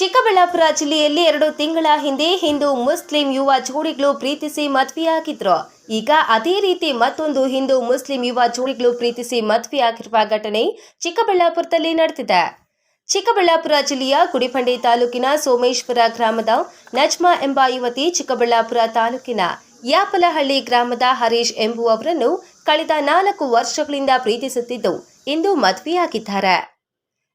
ಚಿಕ್ಕಬಳ್ಳಾಪುರ ಜಿಲ್ಲೆಯಲ್ಲಿ ಎರಡು ತಿಂಗಳ ಹಿಂದೆ ಹಿಂದೂ ಮುಸ್ಲಿಂ ಯುವ ಜೋಡಿಗಳು ಪ್ರೀತಿಸಿ ಮದುವೆಯಾಗಿದ್ರು. ಈಗ ಅದೇ ರೀತಿ ಮತ್ತೊಂದು ಹಿಂದೂ ಮುಸ್ಲಿಂ ಯುವ ಜೋಡಿಗಳು ಪ್ರೀತಿಸಿ ಮದುವೆಯಾಗಿರುವ ಘಟನೆ ಚಿಕ್ಕಬಳ್ಳಾಪುರದಲ್ಲಿ ನಡೆದಿದೆ. ಚಿಕ್ಕಬಳ್ಳಾಪುರ ಜಿಲ್ಲೆಯ ಗುಡಿಬಂಡೆ ತಾಲೂಕಿನ ಸೋಮೇಶ್ವರ ಗ್ರಾಮದ ನಜ್ಮಾ ಎಂಬ ಯುವತಿ ಚಿಕ್ಕಬಳ್ಳಾಪುರ ತಾಲೂಕಿನ ಯಾಪಲಹಳ್ಳಿ ಗ್ರಾಮದ ಹರೀಶ್ ಎಂಬುವವರನ್ನು ಕಳೆದ ನಾಲ್ಕು ವರ್ಷಗಳಿಂದ ಪ್ರೀತಿಸುತ್ತಿದ್ದು, ಇಂದು ಮದ್ವೆಯಾಗಿದ್ದಾರೆ.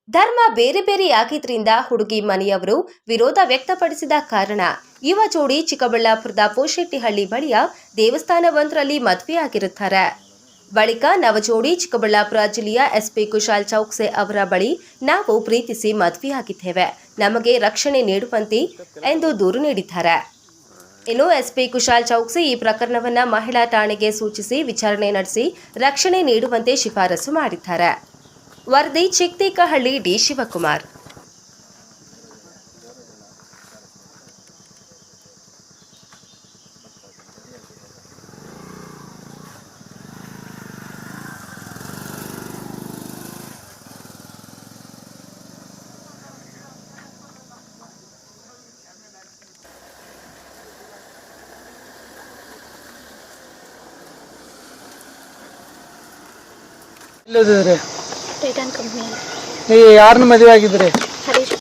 ಧರ್ಮ ಬೇರೆ ಬೇರೆಯಾಗಿದ್ರಿಂದ ಹುಡುಗಿ ಮನೆಯವರು ವಿರೋಧ ವ್ಯಕ್ತಪಡಿಸಿದ ಕಾರಣ ಯುವ ಜೋಡಿ ಚಿಕ್ಕಬಳ್ಳಾಪುರದ ಪೋಶೆಟ್ಟಿಹಳ್ಳಿ ಬಳಿಯ ದೇವಸ್ಥಾನವೊಂದರಲ್ಲಿ ಮದುವೆಯಾಗಿರುತ್ತಾರೆ. ಬಳಿಕ ನವಜೋಡಿ ಚಿಕ್ಕಬಳ್ಳಾಪುರ ಜಿಲ್ಲೆಯ ಎಸ್ಪಿ ಕುಶಾಲ್ ಚೌಕ್ಸೆ ಅವರ ಬಳಿ ನಾವು ಪ್ರೀತಿಸಿ ಮದುವೆಯಾಗಿದ್ದೇವೆ. ನಮಗೆ ರಕ್ಷಣೆ ನೀಡುವಂತೆ ಎಂದು ದೂರು ನೀಡಿದ್ದಾರೆ. ಇನ್ನು ಎಸ್ಪಿ ಕುಶಾಲ್ ಚೌಕ್ಸಿ ಈ ಪ್ರಕರಣವನ್ನು ಮಹಿಳಾ ಠಾಣೆಗೆ ಸೂಚಿಸಿ ವಿಚಾರಣೆ ನಡೆಸಿ ರಕ್ಷಣೆ ನೀಡುವಂತೆ ಶಿಫಾರಸು ಮಾಡಿದ್ದಾರೆ. ವರದಿ ಚಿಕ್ತಿಕಹಳ್ಳಿ ಡಿ ಶಿವಕುಮಾರ್ ಇಲ್ಲದಿದ್ರಿ ಟೈಟಾನ್ ಕಂಪ್ನಿಯಲ್ಲಿ. ನೀವು ಯಾರನ್ನ ಮದುವೆ ಆಗಿದ್ರಿ ಹರೀಶ್.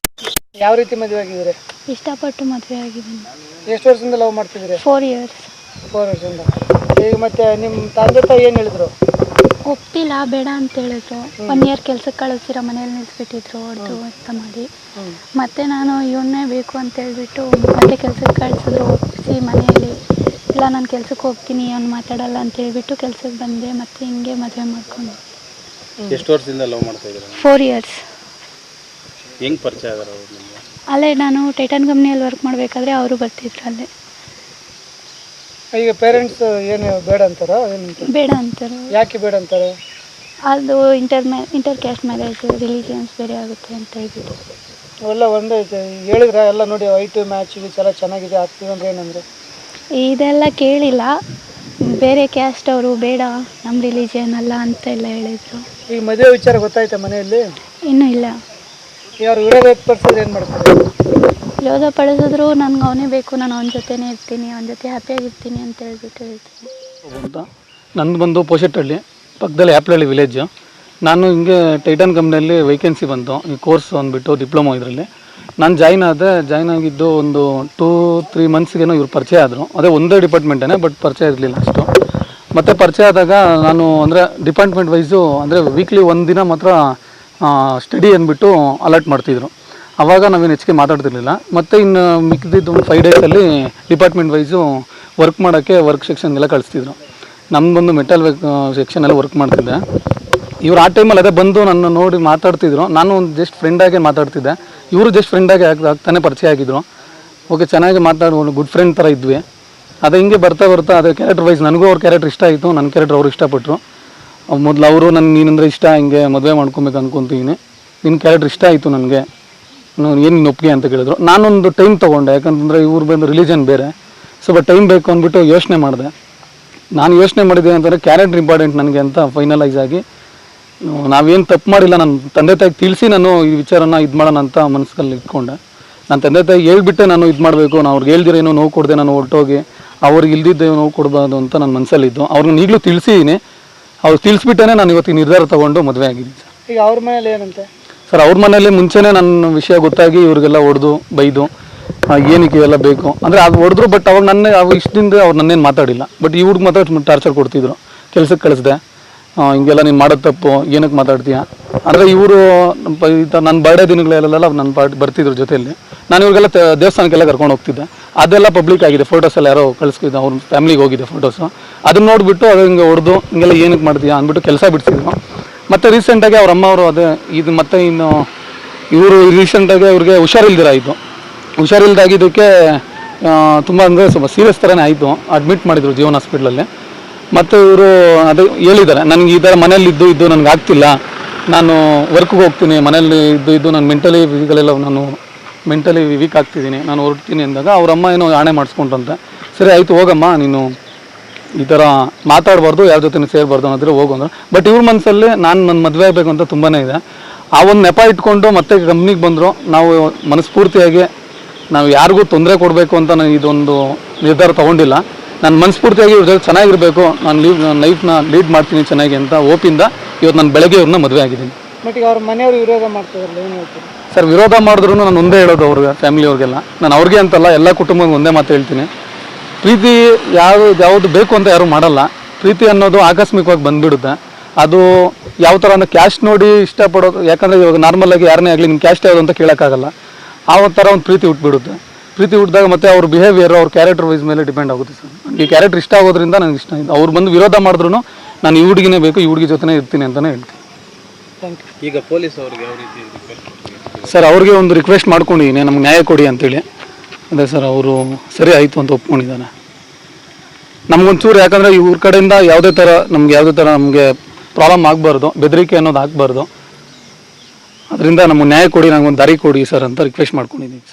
ಯಾವ ರೀತಿ ಮದುವೆ ಆಗಿದ್ರೆ ಇಷ್ಟಪಟ್ಟು ಮದುವೆ ಆಗಿದ್ದೀನಿ. ಎಷ್ಟು ವರ್ಷದಿಂದ ಲವ್ ಮಾಡ್ತಿದ್ರಿ ಫೋರ್ ಇಯರ್ಸ್ ಫೋರ್ ವರ್ಷದಿಂದ. ಈಗ ಮತ್ತೆ ನಿಮ್ಮ ತಂದೆ ತಾಯಿ ಏನು ಹೇಳಿದ್ರು? ಒಪ್ಪಿಲ್ಲ ಬೇಡ ಅಂತ ಹೇಳಿದ್ರು. ಒನ್ ಇಯರ್ ಕೆಲ್ಸಕ್ಕೆ ಕಳಿಸಿರ ಮನೇಲಿ ನಿಲ್ಲಿಸ್ಬಿಟ್ಟಿದ್ರು ಹೊಡೆದು ಅಂತ ಮಾಡಿ. ಮತ್ತೆ ನಾನು ಇವನ್ನೇ ಬೇಕು ಅಂತ ಹೇಳ್ಬಿಟ್ಟು ಮತ್ತೆ ಕೆಲ್ಸಕ್ಕೆ ಕಳಿಸಿದ್ರು ಒಪ್ಪಿಸಿ ಮನೆಯಲ್ಲಿ ಇಲ್ಲ ನಾನು ಕೆಲ್ಸಕ್ಕೆ ಹೋಗ್ತೀನಿ ಅವ್ನು ಮಾತಾಡಲ್ಲ ಅಂತ ಹೇಳ್ಬಿಟ್ಟು ಕೆಲ್ಸಕ್ಕೆ ಬಂದೆ ಮತ್ತೆ ಹಿಂಗೆ ಮದುವೆ ಮಾಡ್ಕೊಂಡು. ಎಷ್ಟು ವರ್ಷದಿಂದ ಲವ್ ಮಾಡ್ತಾ ಇದ್ದೀರಾ? ಫೋರ್ ಇಯರ್ಸ್ ಹೆಂಗ್ ಪರಿಚಯ ಆಗಾರ ಅವ್ರು ನಿಮಗೆ? ಅಲ್ಲೇ ನಾನು ಟೈಟಾನ್ ಕಂಪ್ನಿಯಲ್ಲಿ ವರ್ಕ್ ಮಾಡಬೇಕಾದ್ರೆ ಅವರು ಬರ್ತಿದ್ರು ಅಲ್ಲೇ. ಈಗ ಪೇರೆಂಟ್ಸ್ ಏನು ಬೇಡ ಅಂತಾರೋ? ಬೇಡ ಅಂತಾರೆ? ಯಾಕೆ ಬೇಡ ಅಂತಾರೆ? ಅದು ಇಂಟರ್ ಮ್ಯಾ ಇಂಟರ್ ಕ್ಯಾಸ್ಟ್ ಮ್ಯಾರೇಜ್ ರಿಲಿಜಿಯನ್ಸ್ ಬೇರೆ ಆಗುತ್ತೆ ಅಂತ ಹೇಳ್ಬಿಟ್ಟು. ಎಲ್ಲ ಒಂದೇ ಐತೆ ಹೇಳಿದ್ರ? ಎಲ್ಲ ನೋಡಿ ಐಟು ಮ್ಯಾಚ್ ಗೀಚ್ ಎಲ್ಲ ಚೆನ್ನಾಗಿದೆ ಆಗ್ತೀವಿ ಅಂದ್ರೆ ಏನಂದ್ರೆ? ಇದೆಲ್ಲ ಕೇಳಿಲ್ಲ. ಬೇರೆ ಕ್ಯಾಸ್ಟ್ ಅವರು ಬೇಡ ನಮ್ಮ ರಿಲಿಜಿಯನ್ ಅಲ್ಲ ಅಂತ ಎಲ್ಲ ಹೇಳಿದ್ರು. ಈಗ ಮದುವೆ ವಿಚಾರ ಗೊತ್ತಾಯ್ತಾ ಮನೆಯಲ್ಲಿ? ಇನ್ನೂ ಇಲ್ಲ. ಯಾರು ವಿರೋಧ ವ್ಯಕ್ತಪಡಿಸಿದ್ರೆ ಏನು ಮಾಡ್ತಾರೆ? ವಿರೋಧ ಪಡಿಸಿದ್ರು ನನಗೆ ಅವನೇ ಬೇಕು ನಾನು ಅವನ ಜೊತೆನೇ ಇರ್ತೀನಿ ಅವನ ಜೊತೆ ಹ್ಯಾಪಿಯಾಗಿರ್ತೀನಿ ಅಂತ ಹೇಳ್ಬಿಟ್ಟು ಹೇಳ್ತೀನಿ. ಅಂತ ನಂದು ಬಂದು ಪೋಷೆಟ್ಟಹಳ್ಳಿ ಪಕ್ಕದಲ್ಲಿ ಆ್ಯಪ್ಲಹಳ್ಳಿ ವಿಲೇಜು ನಾನು ಹಿಂಗೆ ಟೈಟನ್ ಕಂಪ್ನಿಯಲ್ಲಿ ವೇಕೆನ್ಸಿ ಬಂತು ಈ ಕೋರ್ಸ್ ಅಂದ್ಬಿಟ್ಟು ಡಿಪ್ಲೊಮೊ ಇದರಲ್ಲಿ. ನಾನು ಜಾಯ್ನ್ ಆದೆ ಜಾಯ್ನ್ ಆಗಿದ್ದು ಒಂದು ಟೂ ತ್ರೀ ಮಂತ್ಸ್ಗೇನೋ ಇವ್ರು ಪರಿಚಯ ಆದರು. ಅದೇ ಒಂದೇ ಡಿಪಾರ್ಟ್ಮೆಂಟೇ ಬಟ್ ಪರಿಚಯ ಇರಲಿಲ್ಲ ಅಷ್ಟು. ಮತ್ತು ಪರಿಚಯ ಆದಾಗ ನಾನು ಅಂದರೆ ಡಿಪಾರ್ಟ್ಮೆಂಟ್ ವೈಸು ಅಂದರೆ ವೀಕ್ಲಿ ಒಂದು ದಿನ ಮಾತ್ರ ಸ್ಟಡಿ ಅಂದ್ಬಿಟ್ಟು ಅಲರ್ಟ್ ಮಾಡ್ತಿದ್ರು. ಆವಾಗ ನಾವೇನು ಹೆಚ್ಚಿಗೆ ಮಾತಾಡ್ತಿರ್ಲಿಲ್ಲ. ಮತ್ತು ಇನ್ನು ಮಿಕ್ಕಿದ್ದು ಒಂದು ಫೈವ್ ಡೇಸಲ್ಲಿ ಡಿಪಾರ್ಟ್ಮೆಂಟ್ ವೈಸು ವರ್ಕ್ ಮಾಡೋಕ್ಕೆ ವರ್ಕ್ ಸೆಕ್ಷನ್ಗೆಲ್ಲ ಕಳಿಸ್ತಿದ್ರು. ನಮ್ಮದೊಂದು ಮೆಟಲ್ ಸೆಕ್ಷನಲ್ಲಿ ವರ್ಕ್ ಮಾಡ್ತಿದ್ದೆ. ಇವ್ರು ಆ ಟೈಮಲ್ಲಿ ಅದೇ ಬಂದು ನನ್ನ ನೋಡಿ ಮಾತಾಡ್ತಿದ್ರು. ನಾನು ಒಂದು ಜಸ್ಟ್ ಫ್ರೆಂಡಾಗೆ ಮಾತಾಡ್ತಿದ್ದೆ. ಇವರು ಜಸ್ಟ್ ಫ್ರೆಂಡಾಗಿ ಆಗಿ ಆಗ್ತಾನೆ ಪರಿಚಯ ಆಗಿದ್ರು. ಓಕೆ ಚೆನ್ನಾಗಿ ಮಾತಾಡೋ ಗುಡ್ ಫ್ರೆಂಡ್ ಥರ ಇದ್ವಿ. ಅದು ಹಿಂಗೆ ಬರ್ತಾ ಬರ್ತಾ ಅದು ಕ್ಯಾರೆಕ್ಟರ್ ವೈಸ್ ನನಗೂ ಅವ್ರ ಕ್ಯಾರೆಕ್ಟರ್ ಇಷ್ಟ ಆಯಿತು ನನ್ನ ಕ್ಯಾರೆಕ್ಟರ್ ಅವ್ರು ಇಷ್ಟಪಟ್ಟರು ಮೊದಲು ಅವರು ನನ್ನ ನೀನಂದ್ರೆ ಇಷ್ಟ, ಹಿಂಗೆ ಮದುವೆ ಮಾಡ್ಕೊಬೇಕು ಅನ್ಕೊತೀನಿ. ನಿನ್ನ ಕ್ಯಾರೆಕ್ಟರ್ ಇಷ್ಟ ಆಯಿತು ನನಗೆ. ಏನು ನಿನ್ನ ಒಪ್ಪಿಗೆ ಅಂತ ಕೇಳಿದ್ರು. ನಾನೊಂದು ಟೈಮ್ ತೊಗೊಂಡೆ, ಯಾಕಂತಂದರೆ ಇವ್ರು ಬಂದು ರಿಲಿಜನ್ ಬೇರೆ. ಸ್ವಲ್ಪ ಟೈಮ್ ಬೇಕು ಅಂದ್ಬಿಟ್ಟು ಯೋಚನೆ ಮಾಡಿದೆ. ನಾನು ಯೋಚನೆ ಮಾಡಿದೆ ಅಂತಂದರೆ ಕ್ಯಾರೆಕ್ಟರ್ ಇಂಪಾರ್ಟೆಂಟ್ ನನಗೆ ಅಂತ ಫೈನಲೈಸ್ ಆಗಿ ನಾವೇನು ತಪ್ಪು ಮಾಡಿಲ್ಲ. ನನ್ನ ತಂದೆ ತಾಯಿಗೆ ತಿಳಿಸಿ ನಾನು ಈ ವಿಚಾರನ ಇದು ಮಾಡೋಣ ಅಂತ ಮನಸ್ಸಲ್ಲಿ ಇಟ್ಕೊಂಡೆ. ನನ್ನ ತಂದೆ ತಾಯಿ ಹೇಳ್ಬಿಟ್ಟೆ ನಾನು ಇದು ಮಾಡಬೇಕು. ನಾನು ಅವ್ರಿಗೆ ಹೇಳ್ದಿರೋ ಏನೋ ನೋವು ಕೊಡದೆ ನಾನು ಹೊರಟೋಗಿ ಅವ್ರಿಗೆ ಇಲ್ದಿದ್ದೆ ನೋವು ಕೊಡಬಾರ್ದು ಅಂತ ನನ್ನ ಮನಸ್ಸಲ್ಲಿದ್ದು ಅವ್ರಿಗೆ ಈಗಲೂ ತಿಳಿಸಿದ್ದೀನಿ ಅವ್ರು ತಿಳಿಸ್ಬಿಟ್ಟೇ ನಾನು ಇವತ್ತಿಗೆ ನಿರ್ಧಾರ ತೊಗೊಂಡು ಮದುವೆ ಆಗಿದ್ದೀನಿ ಸರ್. ಈಗ ಅವ್ರ ಮನೇಲಿ ಏನಂತೆ? ಸರ್ ಅವ್ರ ಮನೇಲಿ ಮುಂಚೆನೇ ನನ್ನ ವಿಷಯ ಗೊತ್ತಾಗಿ ಇವ್ರಿಗೆಲ್ಲ ಹೊಡೆದು ಬೈದು ಏನಕ್ಕೆ ಇವೆಲ್ಲ ಬೇಕು. ಅಂದರೆ ಅದು ಹೊಡೆದ್ರು ಬಟ್ ಅವಾಗ ನನ್ನ ಇಷ್ಟದಿಂದ ಅವ್ರು ನನ್ನೇನು ಮಾತಾಡಿಲ್ಲ. ಬಟ್ ಇವ್ರಿಗೆ ಮಾತ್ರ ಟಾರ್ಚರ್ ಕೊಡ್ತಿದ್ರು. ಕೆಲಸಕ್ಕೆ ಕಳಿಸ್ದೆ. ಹಿಂಗೆಲ್ಲ ನೀನು ಮಾಡೋದು ತಪ್ಪು ಏನಕ್ಕೆ ಮಾತಾಡ್ತೀಯ? ಅಂದರೆ ಇವರು ನನ್ನ ಬರ್ಡೇ ದಿನಗಳಲ್ಲೆಲ್ಲ ನನ್ನ ಪಾರ್ಟಿ ಬರ್ತಿದ್ರು ಜೊತೆಯಲ್ಲಿ. ನಾನು ಇವ್ರಿಗೆಲ್ಲ ದೇವಸ್ಥಾನಕ್ಕೆಲ್ಲ ಕರ್ಕೊಂಡು ಹೋಗ್ತಿದ್ದೆ. ಅದೆಲ್ಲ ಪಬ್ಲಿಕ್ ಆಗಿದೆ ಫೋಟೋಸ್ ಎಲ್ಲ ಯಾರೋ ಕಳಿಸ್ತಿದ್ದೆ ಅವ್ರ ಫ್ಯಾಮಿಲಿಗೆ ಹೋಗಿದೆ ಫೋಟೋಸು ಅದನ್ನ ನೋಡಿಬಿಟ್ಟು ಅದು ಹಿಂಗೆ ಹೊಡೆದು, ಹಿಂಗೆಲ್ಲ ಏನಕ್ಕೆ ಮಾಡ್ತೀಯ ಅಂದ್ಬಿಟ್ಟು ಕೆಲಸ ಬಿಡ್ತಿದ್ರು ಮತ್ತು ರೀಸೆಂಟಾಗಿ ಅವ್ರ ಅಮ್ಮ ಅವರು ಅದೇ, ಇದು ಮತ್ತೆ ಇನ್ನು, ಇವರು ರೀಸೆಂಟಾಗಿ ಅವ್ರಿಗೆ ಹುಷಾರಿಲ್ದಿರ ಆಯಿತು ಹುಷಾರಿಲ್ದಾಗಿದ್ದಕ್ಕೆ ತುಂಬ ಅಂದರೆ ಸ್ವಲ್ಪ ಸೀರಿಯಸ್ ಥರನೇ ಆಯಿತು. ಅಡ್ಮಿಟ್ ಮಾಡಿದರು ಜೀವನ್ ಹಾಸ್ಪಿಟ್ಲಲ್ಲಿ ಮತ್ತು ಇವರು ಅದು ಹೇಳಿದ್ದಾರೆ, ನನಗೆ ಈ ಥರ ಮನೇಲಿ ಇದ್ದು ಇದ್ದು ನನಗೆ ಆಗ್ತಿಲ್ಲ. ನಾನು ವರ್ಕ್ಗೆ ಹೋಗ್ತೀನಿ ಮನೇಲಿ ಇದ್ದು ಇದ್ದು ನಾನು ಮೆಂಟಲಿ ವೀಕ್ಗಳೆಲ್ಲ ನಾನು ಮೆಂಟಲಿ ವೀಕ್ ಆಗ್ತಿದ್ದೀನಿ. ನಾನು ಹೊರಡ್ತೀನಿ ಅಂದಾಗ ಅವ್ರ ಅಮ್ಮ ಏನೋ ಆಣೆ ಮಾಡಿಸ್ಕೊಂಡ್ರಂತೆ. ಸರಿ, ಆಯಿತು, ಹೋಗಮ್ಮ, ನೀನು ಈ ಥರ ಮಾತಾಡಬಾರ್ದು, ಯಾರ ಜೊತೆ ಸೇರಬಾರ್ದು ಅನ್ನೋದ್ರೆ ಹೋಗು ಬಟ್ ಇವ್ರ ಮನಸ್ಸಲ್ಲಿ ನಾನು ನನ್ನ ಮದುವೆ ಆಗಬೇಕು ಅಂತ ತುಂಬಾ ಇದೆ. ಆ ಒಂದು ನೆಪ ಇಟ್ಕೊಂಡು ಮತ್ತೆ ಕಂಪ್ನಿಗೆ ಬಂದರು. ನಾವು ಮನಸ್ಫೂರ್ತಿಯಾಗಿ, ನಾವು ಯಾರಿಗೂ ತೊಂದರೆ ಕೊಡಬೇಕು ಅಂತ ನಾನು ಇದೊಂದು ನಿರ್ಧಾರ ತೊಗೊಂಡಿಲ್ಲ. ನಾನು ಮನಸ್ಫೂರ್ತಿಯಾಗಿ ಇವ್ರ ಜೊತೆ ಚೆನ್ನಾಗಿರಬೇಕು. ನಾನು ಲೀವ್ ನನ್ನ ಲೈಫ್ನ ಲೀಡ್ ಮಾಡ್ತೀನಿ ಚೆನ್ನಾಗಿ ಅಂತ ಓಪಿಂದ ಇವತ್ತು ನಾನು ಬೆಳಗ್ಗೆ ಇವ್ರನ್ನ ಮದುವೆ ಆಗಿದ್ದೀನಿ. ಬಟ್ ಈಗ ಅವ್ರ ಮನೆಯವರು ವಿರೋಧ ಮಾಡ್ತಾರೆ ಏನು ಹೇಳ್ತೀರಿ? ಸರ್ ವಿರೋಧ ಮಾಡಿದ್ರು ನಾನು ಒಂದೇ ಹೇಳೋದು ಅವ್ರಿಗೆ ಫ್ಯಾಮಿಲಿ ಅವ್ರಿಗೆಲ್ಲ. ನಾನು ಅವ್ರಿಗೆ ಅಂತಲ್ಲ ಎಲ್ಲ ಕುಟುಂಬಕ್ಕೆ ಒಂದೇ ಮಾತು ಹೇಳ್ತೀನಿ. ಪ್ರೀತಿ ಯಾವುದು ಯಾವುದು ಬೇಕು ಅಂತ ಯಾರು ಮಾಡಲ್ಲ. ಪ್ರೀತಿ ಅನ್ನೋದು ಆಕಸ್ಮಿಕವಾಗಿ ಬಂದ್ಬಿಡುತ್ತೆ. ಅದು ಯಾವ ಥರ ಅಂದ್ರೆ ಕ್ಯಾಶ್ ನೋಡಿ ಇಷ್ಟಪಡೋದು ಯಾಕಂದರೆ ಇವಾಗ ನಾರ್ಮಲಾಗಿ ಯಾರನ್ನೇ ಆಗಲಿ ನಿಮ್ಮ ಕ್ಯಾಶ್ ಯಾವುದು ಅಂತ ಕೇಳೋಕ್ಕಾಗಲ್ಲ. ಆ ಥರ ಒಂದು ಪ್ರೀತಿ ಹುಟ್ಬಿಡುತ್ತೆ. ಪ್ರೀತಿ ಹುಟ್ಟಿದಾಗ ಮತ್ತೆ ಅವ್ರ ಬಿಹೇವಿಯರ್ ಅವ್ರ ಕ್ಯಾರೆಕ್ಟರ್ ವೈಸ್ ಮೇಲೆ ಡಿಪೆಂಡ್ ಆಗುತ್ತೆ ಸರ್. ನನಗೆ ಈ ಕ್ಯಾರೆಕ್ಟರ್ ಇಷ್ಟ ಆಗೋದ್ರಿಂದ ನನಗೆ ಇಷ್ಟ ಆಯಿತು ಅವ್ರು ಬಂದು ವಿರೋಧ ಮಾಡಿದ್ರು ನಾನು ಈ ಹುಡುಗಿನೇ ಬೇಕು ಈ ಹುಡುಗಿ ಜೊತೆನೇ ಇರ್ತೀನಿ ಅಂತಲೇ ಹೇಳ್ತೀನಿ. ಥ್ಯಾಂಕ್ ಯು ಈಗ ಪೊಲೀಸ್ ಅವ್ರಿಗೆ ಯಾವ ರೀತಿ ಸರ್ ಅವ್ರಿಗೆ ಒಂದು ರಿಕ್ವೆಸ್ಟ್ ಮಾಡ್ಕೊಂಡಿದ್ದೀನಿ ನಮ್ಗೆ ನ್ಯಾಯ ಕೊಡಿ ಅಂತೇಳಿ. ಅದೇ ಸರ್ ಅವರು ಸರಿ ಆಯಿತು ಅಂತ ಒಪ್ಕೊಂಡಿದ್ದಾನೆ. ನಮ್ಗೊಂಚೂರು ಯಾಕಂದರೆ ಇವ್ರ ಕಡೆಯಿಂದ ಯಾವುದೇ ಥರ ನಮ್ಗೆ ಯಾವುದೇ ಥರ ನಮಗೆ ಪ್ರಾಬ್ಲಮ್ ಆಗಬಾರ್ದು ಬೆದರಿಕೆ ಅನ್ನೋದು ಆಗಬಾರ್ದು. ಅದರಿಂದ ನಮಗೆ ನ್ಯಾಯ ಕೊಡಿ ನಂಗೆ ಒಂದು ದಾರಿ ಕೊಡಿ ಸರ್ ಅಂತ ರಿಕ್ವೆಸ್ಟ್ ಮಾಡ್ಕೊಂಡಿದ್ದೀನಿ